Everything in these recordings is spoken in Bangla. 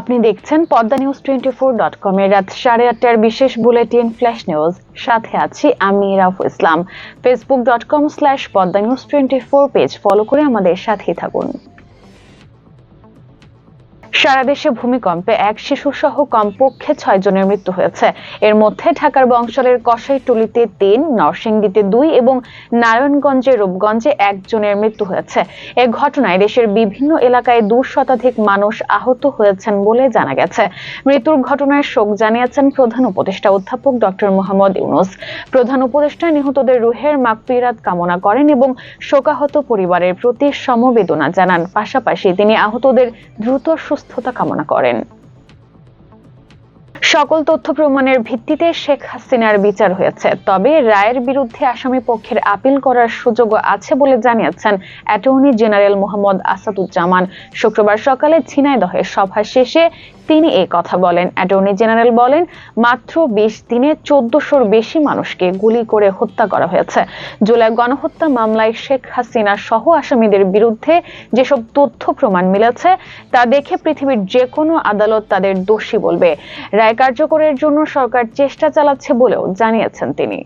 আপনি দেখছেন Padma news twenty four dot com এর রাত সাড়ে আটটার বিশেষ বুলেটিন ফ্ল্যাশ নিউজ। সাথে আছি আমি Rafu Islam. Facebook dot com slash Padma news twenty four page follow করে আমাদের সাথেই থাকুন। সারা দেশে ভূমিকম্পে এক শিশু সহ কমপক্ষে ছয় জনের মৃত্যু হয়েছে। এর মধ্যে ঢাকার বংশালের কসাইটুলিতে তিন, নরসিংদীতে দুই এবং নারায়ণগঞ্জে রূপগঞ্জে একজনের মৃত্যু হয়েছে। এ ঘটনায় দেশের বিভিন্ন এলাকায় দু শতাধিক মানুষ আহত হয়েছেন বলে জানা গেছে। মৃত্যুর ঘটনায় শোক জানিয়েছেন প্রধান উপদেষ্টা অধ্যাপক ডক্টর মোহাম্মদ ইউনুস। প্রধান উপদেষ্টা নিহতদের রুহের মাগফিরাত কামনা করেন এবং শোকাহত পরিবারের প্রতি সমবেদনা জানান। পাশাপাশি তিনি আহতদের দ্রুত সুস্থতা কামনা করেন। সকল তথ্য প্রমাণের ভিত্তিতে শেখ হাসিনার বিচার হয়েছে। তবে রায়ের বিরুদ্ধে আসামি পক্ষের আপিল করার সুযোগ আছে বলে জানিয়েছেন অ্যাটর্নি জেনারেল মোহাম্মদ আসাদুজ্জামান। শুক্রবার সকালে ঝিনাইদহের সভা শেষে তিনি এই কথা বলেন। অ্যাটর্নি জেনারেল বলেন, মাত্র বিশ দিনে চোদ্দশোর বেশি মানুষকে গুলি করে হত্যা করা হয়েছে। জুলাই গণহত্যা মামলায় শেখ হাসিনা সহ আসামিদের বিরুদ্ধে যেসব তথ্য প্রমাণ মিলেছে, তা দেখে পৃথিবীর যে কোনো আদালত তাদের দোষী বলবে। রায় কার্যকরের জন্য সরকার চেষ্টা চালাচ্ছে বলেও জানিয়েছেন তিনি।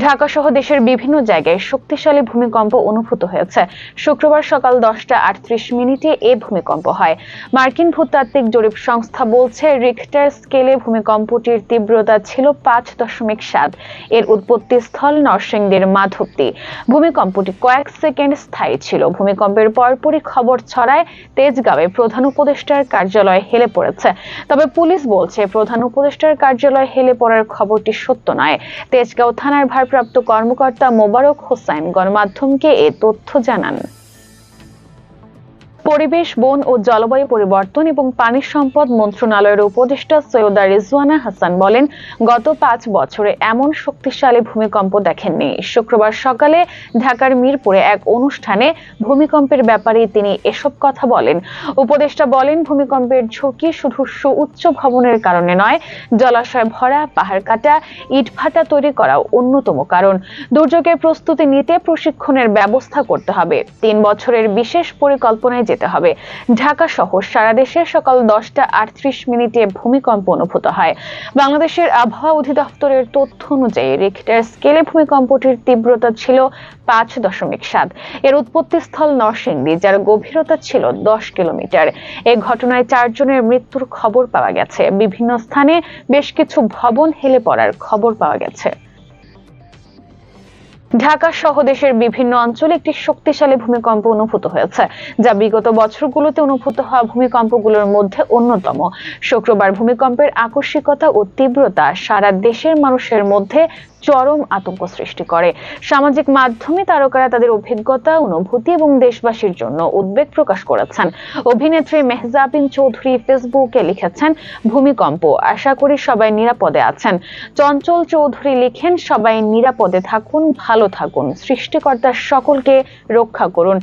ঢাকা সহ দেশের বিভিন্ন জায়গায় শক্তিশালী ভূমিকম্প অনুভূত হয়েছে। শুক্রবার সকাল দশটা আটত্রিশ মিনিটে এ ভূমিকম্প হয়। মার্কিন ভূতাত্ত্বিক জরিপ সংস্থা বলছে রিক্টার স্কেলে ভূমিকম্পটির তীব্রতা ছিল পাঁচ দশমিক সাত। এর উৎপত্তি স্থল নরসিংদীর মাধবদী। ভূমিকম্পটি কয়েক সেকেন্ড স্থায়ী ছিল। ভূমিকম্পের পরপরই খবর ছড়ায় তেজগাঁওয়ে প্রধান উপদেষ্টার কার্যালয় হেলে পড়েছে। তবে পুলিশ বলছে, প্রধান উপদেষ্টার কার্যালয় হেলে পড়ার খবরটি সত্য নয়। তেজগাঁও থানার ভারপ্রাপ্ত কর্মকর্তা মোবারক হোসাইন গণমাধ্যমকে এ তথ্য জানান। পরিবেশ, বন ও জলবায়ু পরিবর্তন এবং পানি সম্পদ মন্ত্রণালয়ের উপদেষ্টা সৈয়দা রিজওয়ানা হাসান বলেন, গত পাঁচ বছরে এমন শক্তিশালী ভূমিকম্প দেখেননি। শুক্রবার সকালে ঢাকার মিরপুরে এক অনুষ্ঠানে ভূমিকম্পের ব্যাপারে তিনি এসব কথা বলেন। উপদেষ্টা বলেন, ভূমিকম্পের ঝুঁকি শুধু সুউচ্চ ভবনের কারণে নয়, জলাশয় ভরা, পাহাড় কাটা ইটভাটা তৈরি করাও অন্যতম কারণ। দুর্যোগের প্রস্তুতি নিতে প্রশিক্ষণের ব্যবস্থা করতে হবে। তিন বছরের বিশেষ পরিকল্পনায় যেতে হবে। ঢাকা সহ সারা দেশে সকাল দশটা আটত্রিশ মিনিটে ভূমিকম্প অনুভূত হয়। বাংলাদেশের আবহাওয়া অধিদপ্তরের তথ্য অনুযায়ী রিক্টার স্কেলে ভূমিকম্পটির তীব্রতা ছিল পাঁচ দশমিক সাত। এর উৎপত্তিস্থল নরসিংদী, যার গভীরতা ছিল দশ কিলোমিটার। এ ঘটনায় চারজনের মৃত্যুর খবর পাওয়া গেছে। বিভিন্ন স্থানে বেশ কিছু ভবন হেলে পড়ার খবর পাওয়া গেছে। ঢাকা সহ দেশের বিভিন্ন অঞ্চলে একটি শক্তিশালী ভূমিকম্প অনুভূত হয়েছে, যা বিগত বছরগুলোতে অনুভূত হওয়া ভূমিকম্পগুলোর মধ্যে অন্যতম। শুক্রবার ভূমিকম্পের আকস্মিকতা ও তীব্রতা সারা দেশের মানুষের মধ্যে চরম আতঙ্ক সৃষ্টি করে। সামাজিক মাধ্যমে তারকারা তাদের অভিজ্ঞতা, অনুভূতি এবং দেশবাসীর জন্য উদ্বেগ প্রকাশ করেছেন। অভিনেত্রী মেহজাবিন চৌধুরী ফেসবুকে লিখেছেন, ভূমিকম্প, আশা করি সবাই নিরাপদে আছেন। চঞ্চল চৌধুরী লিখেন, সবাই নিরাপদে থাকুন, ভালো থাকুন। সৃষ্টিকর্তার সকলকে রক্ষা করুন।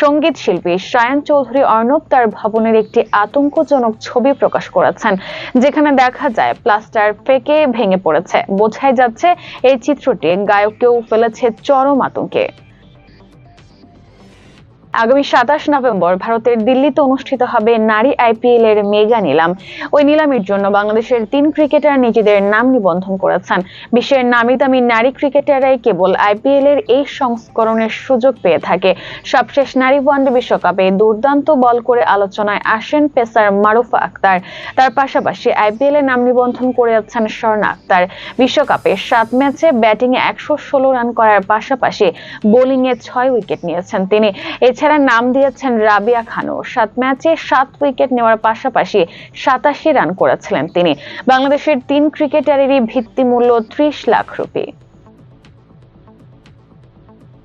সংগীত শিল্পী সায়ন চৌধুরী অর্ণব তার ভবনের একটি আতঙ্কজনক ছবি প্রকাশ করেছেন, যেখানে দেখা যায়, প্লাস্টার ফেকে ভেঙে পড়েছে। বোঝাই যাচ্ছে এই চিত্রটি গায়ককেও ফেলেছে চরম আতঙ্কে। আগামী সাতাশ নভেম্বর ভারতের দিল্লিতে অনুষ্ঠিত হবে নারী আইপিএল এর মেগা নিলাম। ওই নিলামের জন্য বাংলাদেশের তিন ক্রিকেটার নিজেদের নাম নিবন্ধন করেছেন। বিশ্বের নামি দামি নারী ক্রিকেটাররাই কেবল আইপিএল এর এই সংস্করণের সুযোগ পেয়ে থাকে। সবশেষ নারী ওয়ানডে বিশ্বকাপে দুর্দান্ত বল করে আলোচনায় আসেন পেসার মারুফা আক্তার। তার পাশাপাশি আইপিএল এর নাম নিবন্ধন করেছেন স্বর্ণা আক্তার। বিশ্বকাপে সাত ম্যাচে ব্যাটিং এ একশো ষোলো রান করার পাশাপাশি বোলিং এ ছয় উইকেট নিয়েছেন তিনি। এছাড়া এছাড়া নাম দিয়েছেন রাবিয়া খানও। সাত ম্যাচে সাত উইকেট নেওয়ার পাশাপাশি সাতাশি রান করেছিলেন তিনি। বাংলাদেশের তিন ক্রিকেটারেরই ভিত্তিমূল্য ত্রিশ লাখ রুপি।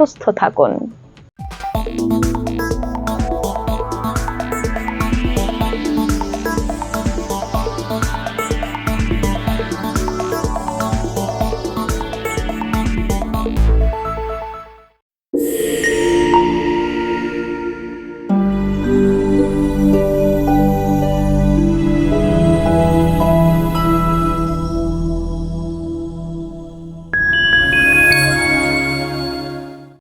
সুস্থ থাকুন।